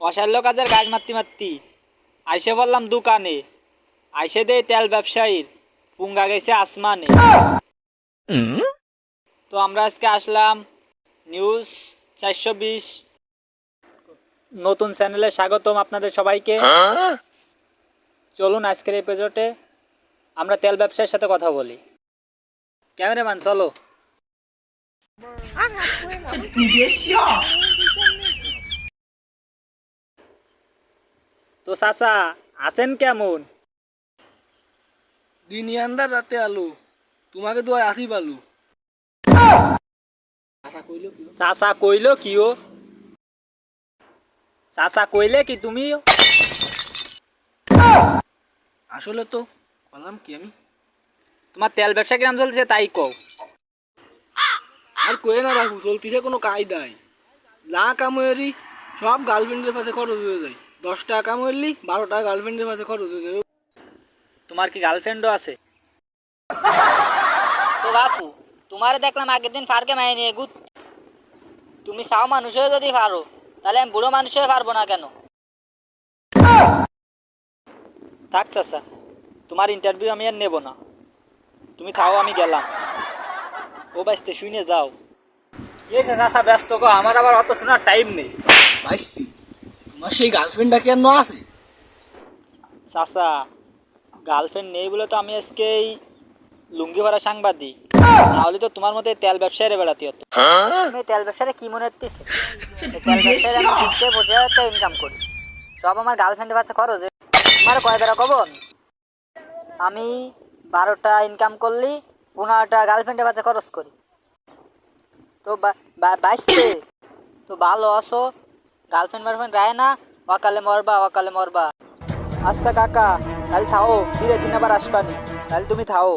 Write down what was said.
অসাল্য কাজের গাছ মারতি মারতি আইসে বললাম দোকানে। আইসে দে তেল ব্যবসায়ীর পুঙ্গা গেছে আসমানে। তো আমরা আজকে আসলাম নিউজ চারশো বিশ। নতুন চ্যানেলে স্বাগতম আপনাদের সবাইকে। চলুন আজকের এপিসোডে আমরা তেল ব্যবসায়ীর সাথে কথা বলি। ক্যামেরাম্যান চলো। তো চাচা আছেন কেমন? দিন আন্দার রাতে আলু। তোমাকে তো আসি পালু। আশা কইলো কি চাচা কইলো কি ও চাচা কইলে কি তুমি আসলে তো বললাম কি আমি? তোমার তেল ব্যবসা কিরাম চলছে তাই কও আর কয়ে না বাবু চলতিছে কোনো কায়দায় যা কামড়ি সব গার্লফ্রেন্ডের পাশে খরচ হয়ে যায়। দশ টাকা কামড়লি বারো টাকা গার্লফ্রেন্ডের পাশে খরচ হয়ে যায় তোমার কি গার্লফ্রেন্ডও আছে? তো বাপু তোমারে দেখলাম আগের দিন ফারকে মাই নিয়ে গুত। তুমি সাও মানুষ হয়ে যদি পারো তাহলে আমি বুড়ো মানুষ হয়ে পারব না কেন? থাক চাচা তোমার ইন্টারভিউ আমি আর নেব না। তুমি থাও আমি গেলাম। ও বাইসতে শুনে যাও। ইয়ে চাচা ব্যস্ত গো আমার আবার অত শোনার টাইম নেই। বাইস্তি তোমার সেই গার্লফ্রেন্ডটা কেন আছে? চাচা গার্লফ্রেন্ড নেই বলে তো আমি আজকে এই লুঙ্গি ভরা সাংবাদিক। নাহলে তো তোমার মতো তেল ব্যবসায়ীরা বেড়াতে হতো। তুমি তেল ব্যবসায়ী কি মনে হচ্ছে তেল ব্যবসায়ী আমি একটা ইনকাম করি। সব আমার গার্লফ্রেন্ডের কাছে খরচ তোমার কয় বেড়া কব আমি বারোটা ইনকাম করলি পনেরোটা গার্লফ্রেন্ডের কাছে খরচ করি। তো বাইশতে তো ভালো আছো? গার্লফ্রেন্ড বার্লফ্রেন্ড রায় না অকালে মরবা অকালে মরবা আচ্ছা কাকা তাহলে থাও ফিরে দিন আবার আসবানি তাহলে তুমি থাও